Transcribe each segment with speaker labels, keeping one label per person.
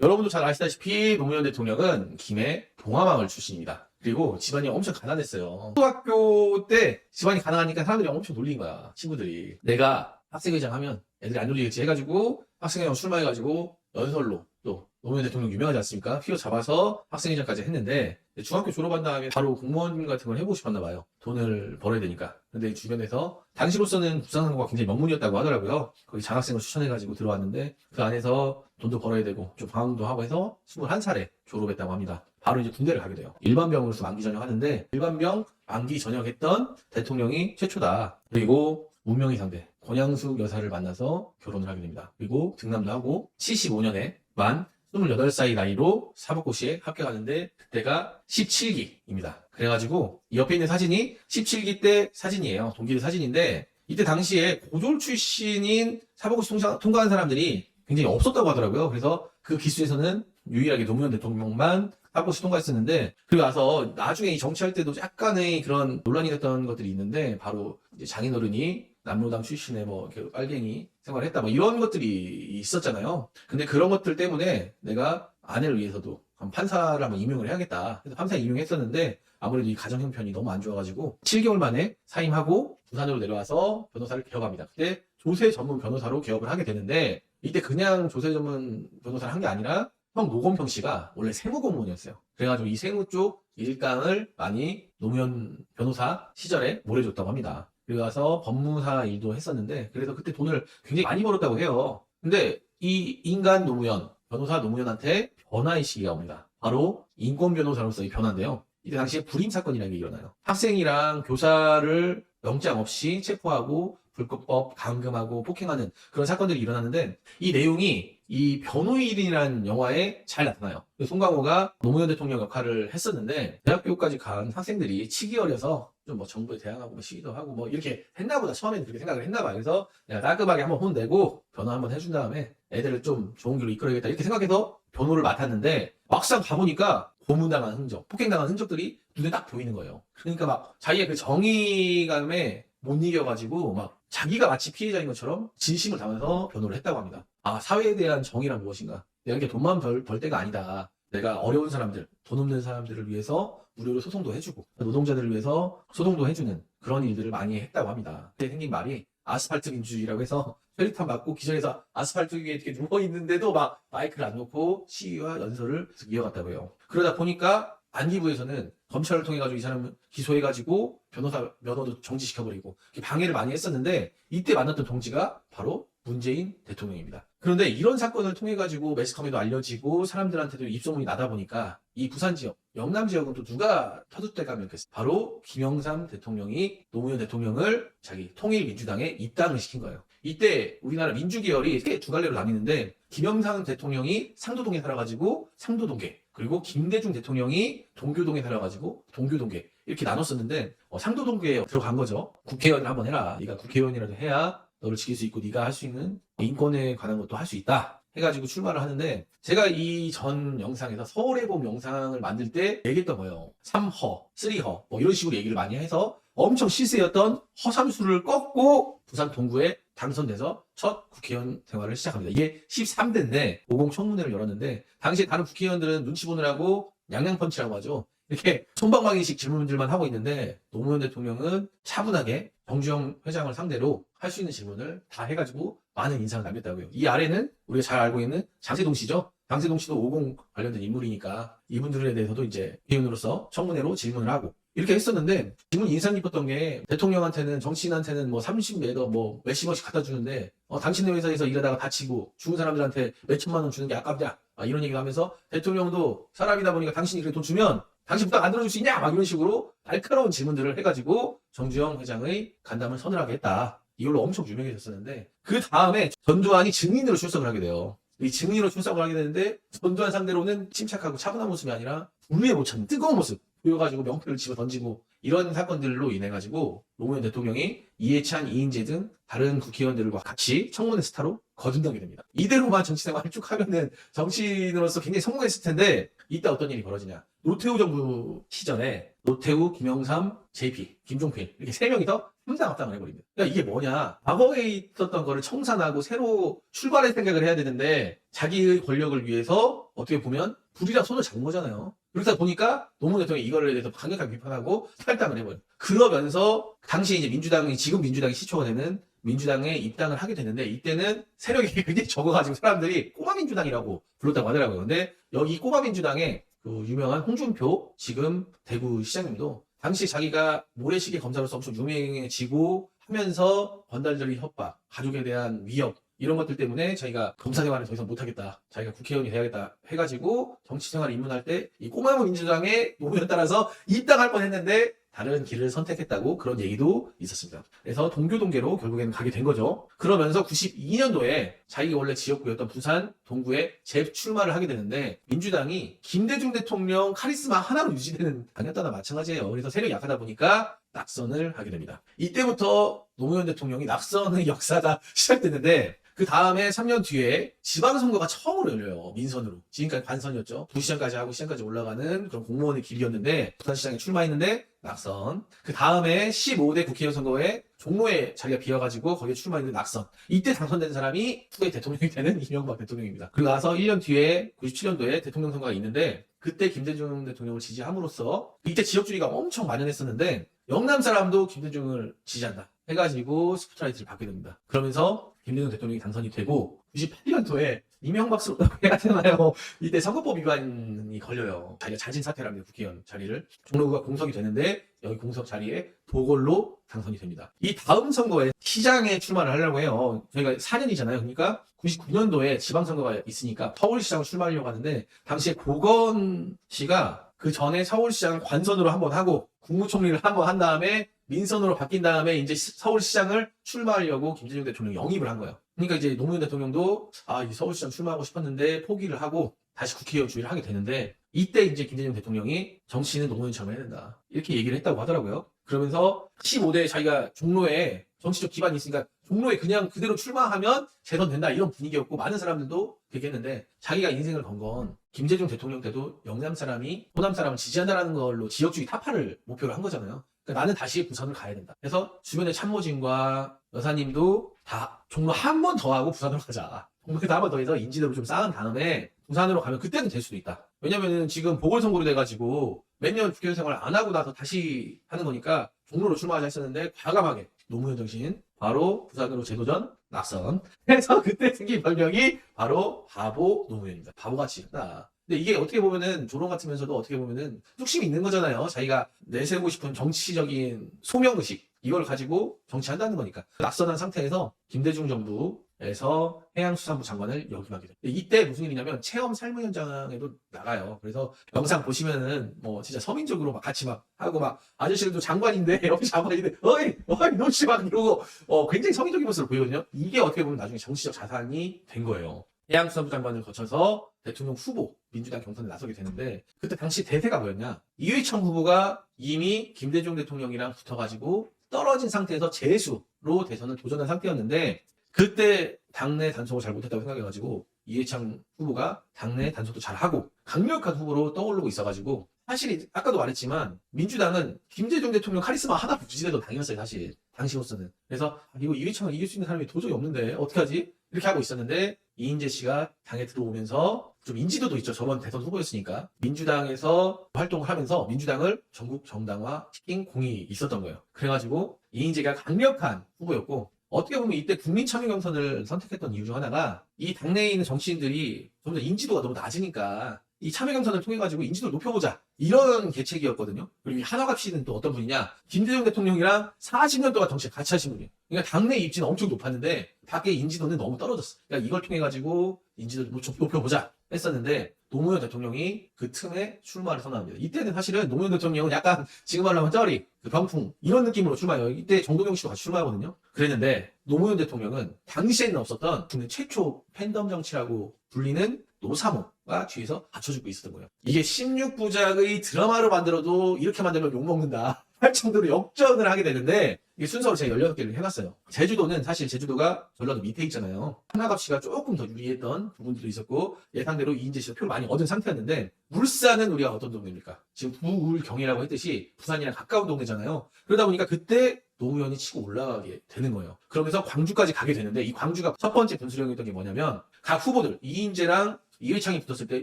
Speaker 1: 여러분도 잘 아시다시피 노무현 대통령은 김해 동아마을 출신입니다. 그리고 집안이 엄청 가난했어요. 초등학교 때 집안이 가난하니까 사람들이 엄청 놀린 거야. 친구들이. 내가 학생회장 하면 애들이 안 놀리겠지 해가지고 학생회장 출마해가지고 연설로 또 노무현 대통령 유명하지 않습니까? 휘어 잡아서 학생회장까지 했는데 중학교 졸업한 다음에 바로 공무원 같은 걸 해보고 싶었나 봐요. 돈을 벌어야 되니까. 근데 주변에서 당시로서는 부산항공가 굉장히 명문이었다고 하더라고요. 거기 장학생을 추천해가지고 들어왔는데 그 안에서 돈도 벌어야 되고 좀 방황도 하고 해서 21살에 졸업했다고 합니다. 바로 이제 군대를 가게 돼요. 일반병으로서 만기 전역하는데 일반병 만기 전역했던 대통령이 최초다. 그리고 운명의 상대 권양숙 여사를 만나서 결혼을 하게 됩니다. 그리고 등남도 하고 75년에 만 28살 나이로 사법고시에 합격하는데 그때가 17기입니다. 그래가지고 이 옆에 있는 사진이 17기 때 사진이에요. 동기들 사진인데 이때 당시에 고졸 출신인 사법고시 통과, 통과한 사람들이 굉장히 없었다고 하더라고요. 그래서 그 기수에서는 유일하게 노무현 대통령만 사법고시 통과했었는데 그리고 나서 나중에 이 정치할 때도 약간의 그런 논란이 됐던 것들이 있는데 바로 장인어른이 남로당 출신의 뭐 이렇게 빨갱이 생활을 했다 뭐 이런 것들이 있었잖아요. 근데 그런 것들 때문에 내가 아내를 위해서도 한 판사를 한번 임용을 해야겠다. 그래서 판사 임용했었는데 아무래도 이 가정 형편이 너무 안 좋아가지고 7개월 만에 사임하고 부산으로 내려와서 변호사를 개업합니다. 그때 조세 전문 변호사로 개업을 하게 되는데 이때 그냥 조세 전문 변호사를 한 게 아니라 형 노건평 씨가 원래 세무 공무원이었어요. 그래가지고 이 세무 쪽 일감을 많이 노무현 변호사 시절에 몰해줬다고 합니다. 와서 법무사 일도 했었는데 그래서 그때 돈을 굉장히 많이 벌었다고 해요. 근데 이 인간 노무현, 변호사 노무현한테 변화의 시기가 옵니다. 바로 인권 변호사로서의 변화인데요. 이때 당시에 불임 사건이라는 게 일어나요. 학생이랑 교사를 영장 없이 체포하고 불법법 감금하고 폭행하는 그런 사건들이 일어나는데 이 내용이 이 변호인이라는 영화에 잘 나타나요. 송강호가 노무현 대통령 역할을 했었는데 대학교까지 간 학생들이 치기 어려서 좀 뭐 정부에 대항하고 뭐 시위도 하고 뭐 이렇게 했나 보다 처음에는 그렇게 생각을 했나 봐요. 그래서 내가 깔끔하게 한번 혼내고 변호 한번 해준 다음에 애들을 좀 좋은 길로 이끌어야겠다 이렇게 생각해서 변호를 맡았는데 막상 가보니까 고문당한 흔적, 폭행당한 흔적들이 눈에 딱 보이는 거예요. 그러니까 막 자기의 그 정의감에 못 이겨가지고 막 자기가 마치 피해자인 것처럼 진심을 담아서 변호를 했다고 합니다. 아, 사회에 대한 정의란 무엇인가? 내가 이렇게 돈만 벌, 벌 때가 아니다. 내가 어려운 사람들, 돈 없는 사람들을 위해서 무료로 소송도 해주고, 노동자들을 위해서 소송도 해주는 그런 일들을 많이 했다고 합니다. 그때 생긴 말이 아스팔트 민주주의라고 해서 혈리탄 맞고 기절해서 아스팔트 위에 이렇게 누워 있는데도 막 마이크를 안 놓고 시위와 연설을 이어갔다고 해요. 그러다 보니까 안기부에서는 검찰을 통해 가지고 이 사람을 기소해 가지고 변호사 면허도 정지시켜 버리고 이렇게 방해를 많이 했었는데 이때 만났던 동지가 바로 문재인 대통령입니다. 그런데 이런 사건을 통해 가지고 매스컴에도 알려지고 사람들한테도 입소문이 나다 보니까 이 부산 지역, 영남 지역은 또 누가 터줏대가 맺겠어? 바로 김영삼 대통령이 노무현 대통령을 자기 통일민주당에 입당을 시킨 거예요. 이때 우리나라 민주계열이 두 갈래로 나뉘는데 김영삼 대통령이 상도동에 살아가지고 상도동계 그리고 김대중 대통령이 동교동에 살아가지고 동교동계 이렇게 나눴었는데 어, 상도동계에 들어간 거죠. 국회의원을 한번 해라. 네가 국회의원이라도 해야 너를 지킬 수 있고 네가 할 수 있는 인권에 관한 것도 할 수 있다. 해가지고 출마를 하는데 제가 이 전 영상에서 서울의 봄 영상을 만들 때 얘기했던 거예요. 3허, 3허 뭐 이런 식으로 얘기를 많이 해서 엄청 실세였던 허삼수를 꺾고 부산 동구에 당선돼서 첫 국회의원 생활을 시작합니다. 이게 13대인데 50 청문회를 열었는데 당시에 다른 국회의원들은 눈치 보느라고 양양펀치라고 하죠. 이렇게 손방망이식 질문들만 하고 있는데 노무현 대통령은 차분하게 정주영 회장을 상대로 할 수 있는 질문을 다 해가지고 많은 인상을 남겼다고요. 이 아래는 우리가 잘 알고 있는 장세동 씨죠. 장세동 씨도 50 관련된 인물이니까 이분들에 대해서도 이제 의원으로서 청문회로 질문을 하고 이렇게 했었는데 질문 인상 깊었던 게 대통령한테는 정치인한테는 뭐 30매더 뭐 몇십원씩 갖다 주는데 어, 당신네 회사에서 일하다가 다치고 죽은 사람들한테 몇천만 원 주는 게 아깝냐 아, 이런 얘기를 하면서 대통령도 사람이다 보니까 당신이 그래 돈 주면 당신 부탁 안 들어줄 수 있냐? 막 이런 식으로 날카로운 질문들을 해가지고 정주영 회장의 간담을 서늘하게 했다. 이걸로 엄청 유명해졌었는데 그 다음에 전두환이 증인으로 출석을 하게 돼요. 이 증인으로 출석을 하게 되는데 전두환 상대로는 침착하고 차분한 모습이 아니라 불의에 못 참는 뜨거운 모습 보여가지고 명패를 집어 던지고 이런 사건들로 인해 가지고 노무현 대통령이 이해찬, 이인재 등 다른 국회의원들과 같이 청문회 스타로 거듭나게 됩니다. 이대로만 정치 생활을 쭉 하면은 정치인으로서 굉장히 성공했을 텐데 이때 어떤 일이 벌어지냐? 노태우 정부 시절에 노태우, 김영삼, JP, 김종필 이렇게 세 명이서 함당 합당을 해버립니다. 그러니까 이게 뭐냐. 과거에 있었던 거를 청산하고 새로 출발할 생각을 해야 되는데 자기의 권력을 위해서 어떻게 보면 불이랑 손을 잡은 거잖아요. 그러다 보니까 노무현 대통령이 이거를 대해서 강력하게 비판하고 탈당을 해버려요. 그러면서 당시 이제 민주당이 지금 민주당이 시초가 되는 민주당에 입당을 하게 되는데 이때는 세력이 굉장히 적어가지고 사람들이 꼬마 민주당이라고 불렀다고 하더라고요. 근데 여기 꼬마 민주당에 그 유명한 홍준표 지금 대구 시장님도 당시 자기가 모래시계 검사로서 엄청 유명해지고 하면서 건달들의 협박, 가족에 대한 위협 이런 것들 때문에 자기가 검사 생활을 더 이상 못하겠다. 자기가 국회의원이 돼야겠다 해가지고 정치 생활에 입문할 때 이 꼬마 민주당의 노무현 따라서 입당할 뻔했는데 다른 길을 선택했다고 그런 얘기도 있었습니다. 그래서 동교동계로 결국에는 가게 된 거죠. 그러면서 92년도에 자기가 원래 지역구였던 부산 동구에 재출마를 하게 되는데 민주당이 김대중 대통령 카리스마 하나로 유지되는 당이었다나 마찬가지예요. 그래서 세력이 약하다 보니까 낙선을 하게 됩니다. 이때부터 노무현 대통령이 낙선의 역사가 시작됐는데 그 다음에 3년 뒤에 지방선거가 처음으로 열려요. 민선으로. 지금까지 관선이었죠. 부시장까지 하고 시장까지 올라가는 그런 공무원의 길이었는데 부산시장에 출마했는데 낙선. 그 다음에 15대 국회의원 선거에 종로에 자리가 비어가지고 거기에 출마했는데 낙선. 이때 당선된 사람이 후에 대통령이 되는 이명박 대통령입니다. 그리고 나서 1년 뒤에 97년도에 대통령 선거가 있는데 그때 김대중 대통령을 지지함으로써 이때 지역주의가 엄청 만연했었는데 영남 사람도 김대중을 지지한다. 해가지고 스포트라이트를 받게 됩니다. 그러면서 김대중 대통령이 당선이 되고 98년도에 이명박 수가 되나요? 이때 선거법 위반이 걸려요. 자기가 자진 사퇴를 합니다. 국회의원 자리를. 종로구가 공석이 되는데 여기 공석 자리에 도걸로 당선이 됩니다. 이 다음 선거에 시장에 출마를 하려고 해요. 저희가 4년이잖아요. 그러니까 99년도에 지방선거가 있으니까 서울시장 출마하려고 하는데 당시에 고건 씨가 그 전에 서울시장 관선으로 한번 하고 국무총리를 한번 한 다음에 민선으로 바뀐 다음에 이제 시- 서울시장을 출마하려고 김대중 대통령이 영입을 한 거예요. 그러니까 이제 노무현 대통령도 아, 이 서울시장 출마하고 싶었는데 포기를 하고 다시 국회의원 주의를 하게 되는데 이때 이제 김대중 대통령이 정치는 노무현처럼 해야 된다. 이렇게 얘기를 했다고 하더라고요. 그러면서 15대 자기가 종로에 정치적 기반이 있으니까 종로에 그냥 그대로 출마하면 재선 된다 이런 분위기였고 많은 사람들도 그렇게 했는데 자기가 인생을 건 건 김대중 대통령 때도 영남 사람이 호남 사람을 지지한다라는 걸로 지역주의 타파를 목표로 한 거잖아요. 나는 다시 부산을 가야 된다. 그래서 주변의 참모진과 여사님도 다 종로 한 번 더 하고 부산으로 가자. 종로에서 한번 더 해서 인지도를 좀 쌓은 다음에 부산으로 가면 그때는 될 수도 있다. 왜냐면은 지금 보궐선거로 돼가지고 몇 년 국회의원 생활 안 하고 나서 다시 하는 거니까 종로로 출마하자 했었는데 과감하게 노무현 정신 바로 부산으로 재도전 낙선 해서 그때 생긴 별명이 바로 바보 노무현입니다. 바보같이 했다. 근데 이게 어떻게 보면은 조롱 같으면서도 어떻게 보면은 뚝심이 있는 거잖아요. 자기가 내세우고 싶은 정치적인 소명의식 이걸 가지고 정치한다는 거니까 낙선한 상태에서 김대중 정부에서 해양수산부 장관을 역임하게. 근데 이때 무슨 일이냐면 체험 삶의 현장에도 나가요. 그래서 영상 보시면은 뭐 진짜 서민적으로 막 같이 막 하고 막 아저씨들도 장관인데 옆에 장관인데 어이 어이 노씨 막 이러고 어 굉장히 서민적인 모습을 보이거든요. 이게 어떻게 보면 나중에 정치적 자산이 된 거예요. 해양 수산부 장관을 거쳐서 대통령 후보 민주당 경선에 나서게 되는데 그때 당시 대세가 뭐였냐? 이회창 후보가 이미 김대중 대통령이랑 붙어가지고 떨어진 상태에서 재수로 대선을 도전한 상태였는데 그때 당내 단속을 잘 못했다고 생각해가지고 이회창 후보가 당내 단속도 잘하고 강력한 후보로 떠오르고 있어가지고 사실 아까도 말했지만 민주당은 김대중 대통령 카리스마 하나 유지되던 당이었어요 사실. 당시로서는. 그래서 아, 이거 이회창을 이길 수 있는 사람이 도저히 없는데 어떡하지 이렇게 하고 있었는데 이인재 씨가 당에 들어오면서 좀 인지도도 있죠. 저번 대선 후보였으니까. 민주당에서 활동을 하면서 민주당을 전국 정당화 시킨 공이 있었던 거예요. 그래가지고 이인재가 강력한 후보였고 어떻게 보면 이때 국민 참여 경선을 선택했던 이유 중 하나가 이 당내에 있는 정치인들이 좀더 인지도가 너무 낮으니까 이 참여 경선을 통해 가지고 인지도를 높여보자 이런 계책이었거든요. 그리고 이 한화갑 씨는 또 어떤 분이냐? 김대중 대통령이랑 40년 동안 정치 같이 하신 분이에요. 그러니까 당내 입지는 엄청 높았는데 밖에 인지도는 너무 떨어졌어. 그러니까 이걸 통해 가지고 인지도를 좀 높여보자 했었는데 노무현 대통령이 그 틈에 출마를 선언합니다. 이때는 사실은 노무현 대통령은 약간 지금 말로 하면 쩌리, 그 병풍 이런 느낌으로 출마해요. 이때 정동영 씨도 같이 출마하거든요. 그랬는데 노무현 대통령은 당시에는 없었던 국내 최초 팬덤 정치라고 불리는 노사모가 뒤에서 받쳐주고 있었던 거예요. 이게 16부작의 드라마로 만들어도 이렇게 만들면 욕먹는다. 할 정도로 역전을 하게 되는데 이게 순서로 제가 18개를 해놨어요. 제주도는 사실 제주도가 전라도 밑에 있잖아요. 하나갑 씨가 조금 더 유리했던 부분들도 있었고 예상대로 이인재 씨가 표를 많이 얻은 상태였는데 물산은 우리가 어떤 동네입니까? 지금 부울경이라고 했듯이 부산이랑 가까운 동네잖아요. 그러다 보니까 그때 노무현이 치고 올라가게 되는 거예요. 그러면서 광주까지 가게 되는데 이 광주가 첫 번째 분수령이었던 게 뭐냐면 각 후보들 이인재랑 이회창이 붙었을 때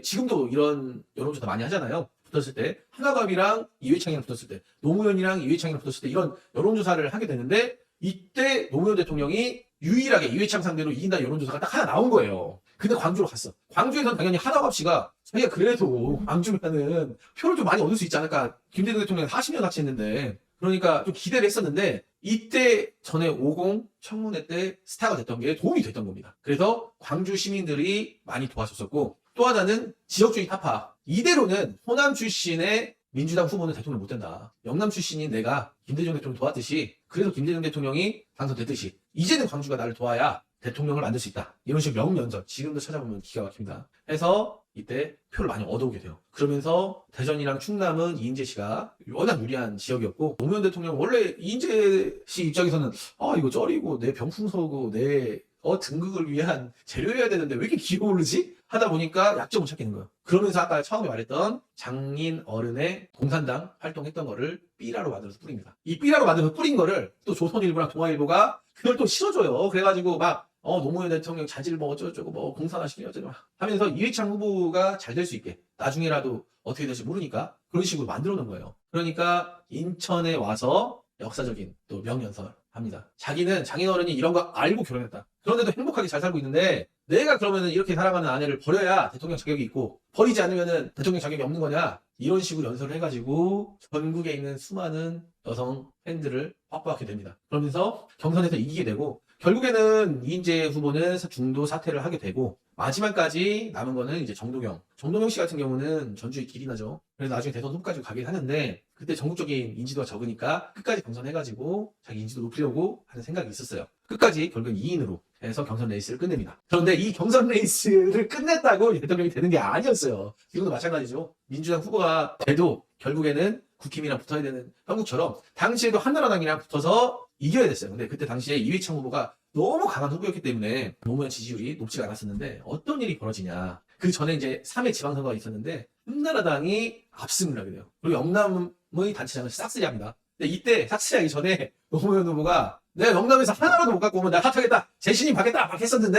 Speaker 1: 지금도 이런 여론조사 많이 하잖아요. 붙었을 때 하나갑이랑 이회창이랑 붙었을 때 노무현이랑 이회창이랑 붙었을 때 이런 여론조사를 하게 되는데 이때 노무현 대통령이 유일하게 이회창 상대로 이긴다는 여론조사가 딱 하나 나온 거예요. 근데 광주로 갔어. 광주에서는 당연히 하나갑 씨가 자기가 그래도 광주면은 표를 좀 많이 얻을 수 있지 않을까. 김대중 대통령 40년 같이 했는데 그러니까 좀 기대를 했었는데 이때 전에 50 청문회 때 스타가 됐던 게 도움이 됐던 겁니다. 그래서 광주 시민들이 많이 도와줬었고 또 하나는 지역주의 타파. 이대로는 호남 출신의 민주당 후보는 대통령 못 된다. 영남 출신인 내가 김대중 대통령 도왔듯이 그래서 김대중 대통령이 당선됐듯이 이제는 광주가 나를 도와야 대통령을 만들 수 있다. 이런 식으로 명연설 지금도 찾아보면 기가 막힙니다. 해서 이때 표를 많이 얻어오게 돼요. 그러면서 대전이랑 충남은 이인재 씨가 워낙 유리한 지역이었고 노무현 대통령 원래 이인재 씨 입장에서는 아 이거 쩔이고 내 병풍서고 내 어, 등극을 위한 재료여야 되는데 왜 이렇게 기어오르지? 하다 보니까 약점을 찾게 된 거예요. 그러면서 아까 처음에 말했던 장인 어른의 공산당 활동했던 거를 삐라로 만들어서 뿌립니다. 이 삐라로 만들어서 뿌린 거를 또 조선일보랑 동아일보가 그걸 또 실어줘요. 그래가지고 막 어, 노무현 대통령 자질 뭐 어쩌고저쩌고 뭐 공산화시키냐 어쩌고 하면서 이회창 후보가 잘 될 수 있게 나중에라도 어떻게 될지 모르니까 그런 식으로 만들어 놓은 거예요. 그러니까 인천에 와서 역사적인 또 명연설 합니다. 자기는 장인어른이 이런 거 알고 결혼했다. 그런데도 행복하게 잘 살고 있는데 내가 그러면은 이렇게 살아가는 아내를 버려야 대통령 자격이 있고 버리지 않으면은 대통령 자격이 없는 거냐 이런 식으로 연설을 해가지고 전국에 있는 수많은 여성 팬들을 확보하게 됩니다. 그러면서 경선에서 이기게 되고 결국에는 이인재 후보는 중도 사퇴를 하게 되고 마지막까지 남은 거는 이제 정동영. 정동영 씨 같은 경우는 전주에 길이 나죠. 그래서 나중에 대선 후보까지 가긴 하는데 그때 전국적인 인지도가 적으니까 끝까지 경선해가지고 자기 인지도 높이려고 하는 생각이 있었어요. 끝까지 결국 2인으로 해서 경선 레이스를 끝냅니다. 그런데 이 경선 레이스를 끝냈다고 이 대통령이 되는 게 아니었어요. 지금도 마찬가지죠. 민주당 후보가 돼도 결국에는 국힘이랑 붙어야 되는 한국처럼 당시에도 한나라당이랑 붙어서 이겨야 됐어요. 근데 그때 당시에 이회창 후보가 너무 강한 후보였기 때문에 노무현 지지율이 높지가 않았었는데 어떤 일이 벌어지냐. 그 전에 이제 3회 지방선거가 있었는데 한나라당이 압승을 하게 돼요. 그리고 영남의 단체장을 싹쓸이합니다. 근데 이때 싹쓸이하기 전에 노무현 후보가 내가 영남에서 하나라도 못 갖고 오면 내가 사퇴하겠다. 재신임 받겠다. 막 했었는데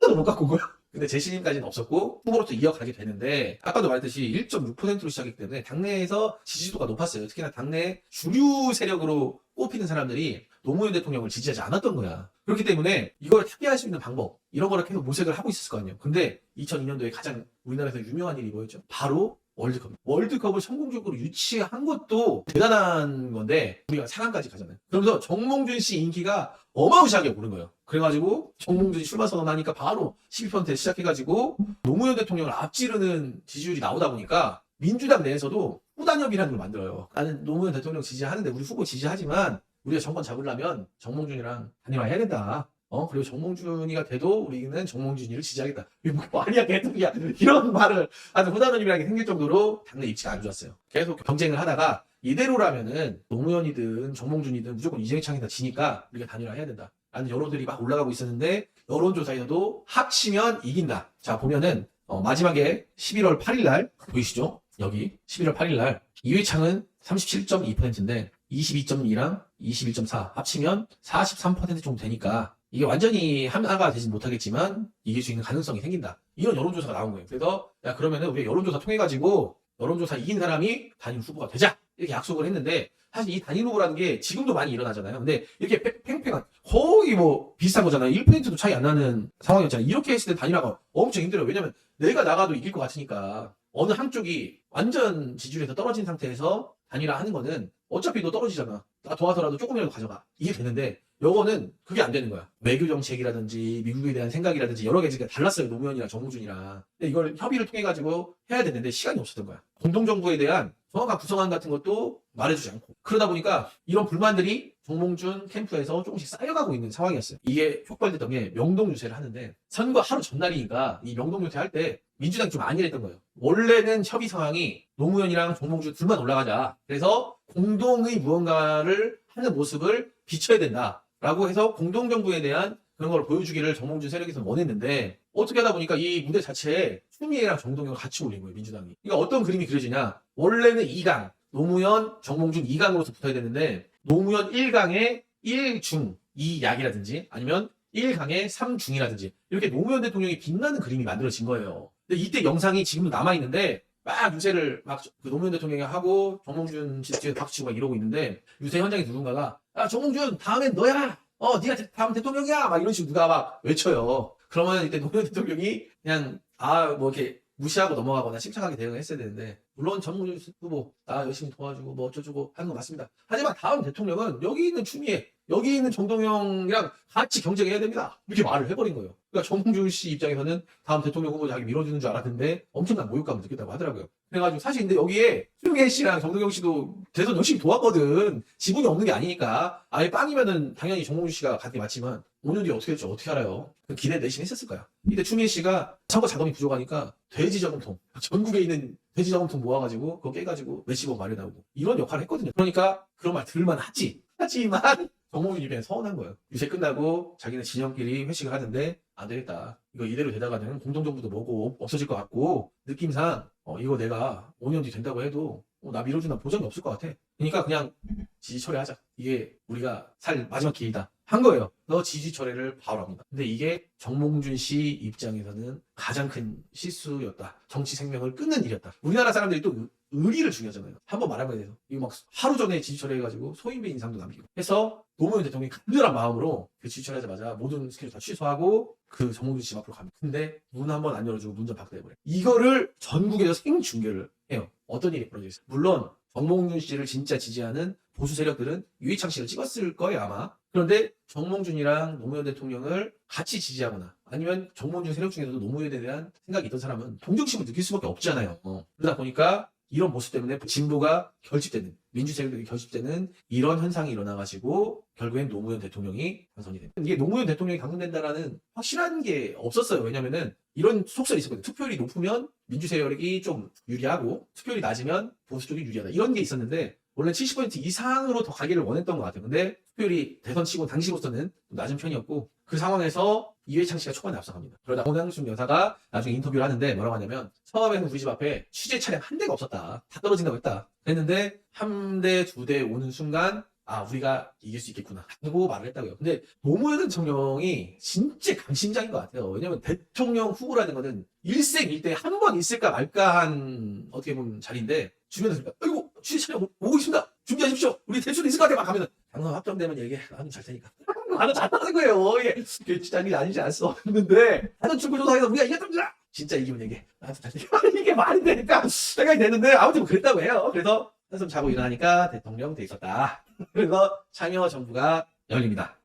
Speaker 1: 하나도 못 갖고 온 거야. 근데 재신임까지는 없었고 후보로서 이어가게 되는데 아까도 말했듯이 1.6%로 시작했기 때문에 당내에서 지지도가 높았어요. 특히나 당내 주류 세력으로 꼽히는 사람들이 노무현 대통령을 지지하지 않았던 거야. 그렇기 때문에 이걸 타개할 수 있는 방법 이런 거를 계속 모색을 하고 있었을 거 아니에요. 근데 2002년도에 가장 우리나라에서 유명한 일이 뭐였죠? 바로 월드컵. 월드컵을 성공적으로 유치한 것도 대단한 건데 우리가 4강까지 가잖아요. 그러면서 정몽준 씨 인기가 어마무시하게 오른 거예요. 그래가지고 정몽준이 출마 선언하니까 바로 12% 시작해가지고 노무현 대통령을 앞지르는 지지율이 나오다 보니까 민주당 내에서도 후단협이라는 걸 만들어요. 나는 노무현 대통령 지지하는데 우리 후보 지지하지만 우리가 정권 잡으려면 정몽준이랑 단일화 해야 된다. 어 그리고 정몽준이가 돼도 우리는 정몽준이를 지지하겠다. 이게 뭐 아니야 개똥이야 이런 말을 후단협이라는 게 생길 정도로 당내 입지가 안 좋았어요. 계속 경쟁을 하다가 이대로라면은 노무현이든 정몽준이든 무조건 이재창이다 지니까 우리가 단일화 해야 된다. 라는 여론들이 막 올라가고 있었는데 여론조사에서도 합치면 이긴다. 자 보면은 어, 마지막에 11월 8일 날 보이시죠? 여기 11월 8일 날 이회창은 37.2%인데 22.2랑 21.4 합치면 43% 정도 되니까 이게 완전히 하나가 되진 못하겠지만 이길 수 있는 가능성이 생긴다. 이런 여론조사가 나온 거예요. 그래서 야 그러면은 우리 여론조사 통해 가지고 여론조사 이긴 사람이 단일 후보가 되자 이렇게 약속을 했는데 사실 이 단일 후보라는 게 지금도 많이 일어나잖아요. 근데 이렇게 팽- 팽팽한 거의 뭐 비슷한 거잖아요. 1%도 차이 안 나는 상황이었잖아요. 이렇게 했을 때 단일화가 엄청 힘들어요. 왜냐면 내가 나가도 이길 것 같으니까 어느 한쪽이 완전 지지율에서 떨어진 상태에서 단일화 하는 거는 어차피 너 떨어지잖아. 나 도와서라도 조금이라도 가져가. 이게 되는데 요거는 그게 안 되는 거야. 외교 정책이라든지 미국에 대한 생각이라든지 여러 가지가 달랐어요. 노무현이랑 정우준이랑. 근데 이걸 협의를 통해 가지고 해야 되는데 시간이 없었던 거야. 공동 정부에 대한 정확한 구성안 같은 것도 말해주지 않고 그러다 보니까 이런 불만들이 정몽준 캠프에서 조금씩 쌓여가고 있는 상황이었어요. 이게 촉발됐던 게 명동 유세를 하는데 선거 하루 전날이니까 이 명동 유세 할 때 민주당이 좀 안일했던 거예요. 원래는 협의 상황이 노무현이랑 정몽준 둘만 올라가자. 그래서 공동의 무언가를 하는 모습을 비춰야 된다 라고 해서 공동정부에 대한 그런 걸 보여주기를 정몽준 세력에서 원했는데 어떻게 하다 보니까 이 무대 자체에 추미애랑 정동영을 같이 올린 거예요 민주당이. 그러니까 어떤 그림이 그려지냐? 원래는 2강 노무현, 정몽준 2강으로서 붙어야 되는데 노무현 1강의 1중 2약이라든지 아니면 1강의 3중이라든지 이렇게 노무현 대통령이 빛나는 그림이 만들어진 거예요. 근데 이때 영상이 지금도 남아있는데 막 유세를 막 그 노무현 대통령이 하고 정몽준 씨 뒤에 박수치고 막 이러고 있는데 유세 현장에 누군가가 야 정몽준 다음엔 너야. 어 네가 대- 다음 대통령이야. 막 이런 식으로 누가 막 외쳐요. 그러면 이때 노무현 대통령이 그냥 아 뭐 이렇게 무시하고 넘어가거나 침착하게 대응을 했어야 되는데 물론 정몽준 후보 나 열심히 도와주고 뭐 어쩌고 하는 거 맞습니다. 하지만 다음 대통령은 여기 있는 추미애 여기 있는 정동영이랑 같이 경쟁해야 됩니다 이렇게 말을 해버린 거예요 그러니까 정몽준 씨 입장에서는 다음 대통령 후보 자기 밀어주는 줄 알았는데 엄청난 모욕감을 느꼈다고 하더라고요 그래가지고 사실 근데 여기에 추미애 씨랑 정동영 씨도 대선 열심히 도왔거든. 지분이 없는 게 아니니까. 아예 빵이면은 당연히 정몽준 씨가 갖게 맞지만 5년 뒤에 어떻게 될지 어떻게 알아요. 그 기대 내심 했었을 거야. 이때 추미애 씨가 선거 자금이 부족하니까 돼지 저금통 전국에 있는 돼지 저금통 모아가지고 그거 깨가지고 몇십억 마련하고 이런 역할을 했거든요. 그러니까 그런 말 들을만 하지. 하지만 정몽준 입에 서운한 거예요. 유세 끝나고 자기는 진영끼리 회식을 하는데 안 되겠다. 이거 이대로 되다가는 공동정부도 뭐고 없어질 것 같고 느낌상 어, 이거 내가 5년 뒤 된다고 해도 어, 나 밀어준다 보장이 없을 것 같아. 그러니까 그냥 지지 철회하자. 이게 우리가 살 마지막 기회다. 한 거예요. 너 지지 철회를 바로 합니다. 근데 이게 정몽준 씨 입장에서는 가장 큰 실수였다. 정치 생명을 끊는 일이었다. 우리나라 사람들이 또 의- 의리를 중요하잖아요. 한번 말한 거에 대해서. 이거 막 하루 전에 지지 철회해가지고 소인배 인상도 남기고 해서 노무현 대통령이 간절한 마음으로 그 지지 철회하자마자 모든 스케줄 다 취소하고 그 정몽준 씨 앞으로 갑니다. 근데 문 한 번 안 열어주고 문좀 박대해버려. 이거를 전국에서 생중계를 해요. 어떤 일이 벌어져 있어요. 물론 정몽준 씨를 진짜 지지하는 보수 세력들은 유희창 씨를 찍었을 거예요 아마. 그런데 정몽준이랑 노무현 대통령을 같이 지지하거나 아니면 정몽준 세력 중에서도 노무현에 대한 생각이 있던 사람은 동정심을 느낄 수밖에 없잖아요. 어. 그러다 보니까 이런 모습 때문에 진보가 결집되는 민주 세력들이 결집되는 이런 현상이 일어나가지고 결국엔 노무현 대통령이 당선이 됩니다. 이게 노무현 대통령이 당선된다라는 확실한 게 없었어요. 왜냐면은 이런 속설이 있었거든요. 투표율이 높으면 민주 세력이 좀 유리하고 투표율이 낮으면 보수 쪽이 유리하다. 이런 게 있었는데 원래 70% 이상으로 더 가기를 원했던 것 같아요. 근데 투표율이 대선 치고 당시로서는 낮은 편이었고 그 상황에서 이회창 씨가 초반에 앞서갑니다. 그러다 홍양순 여사가 나중에 인터뷰를 하는데 뭐라고 하냐면 처음에는 우리 집 앞에 취재 차량 한 대가 없었다. 다 떨어진다고 했다. 그랬는데 한 대, 두 대 오는 순간 아 우리가 이길 수 있겠구나 하고 말을 했다고요. 근데 노무현 대통령이 진짜 강심장인 것 같아요. 왜냐면 대통령 후보라는 거는 일생일대 한 번 있을까 말까 한 어떻게 보면 자리인데 주변에서 아이고 취재 오- 오고 있습니다. 준비하십시오. 우리 대출도 있을 것 같아 막 하면은 당선 확정되면 얘기해. 나는 잘 테니까. 나는 잘하는 거예요. 이게 진짜 일이 아니지 않을 수 없는데 하는 출구조사에서 우리가 이겼답니다. 진짜 이기면 얘기해. 나도 잘 테니까. 이게 말이 되니까 생각이 되는데 아무튼 뭐 그랬다고 해요. 그래서 한숨 자고 일어나니까 대통령 돼 있었다. 그래서 참여 정부가 열립니다.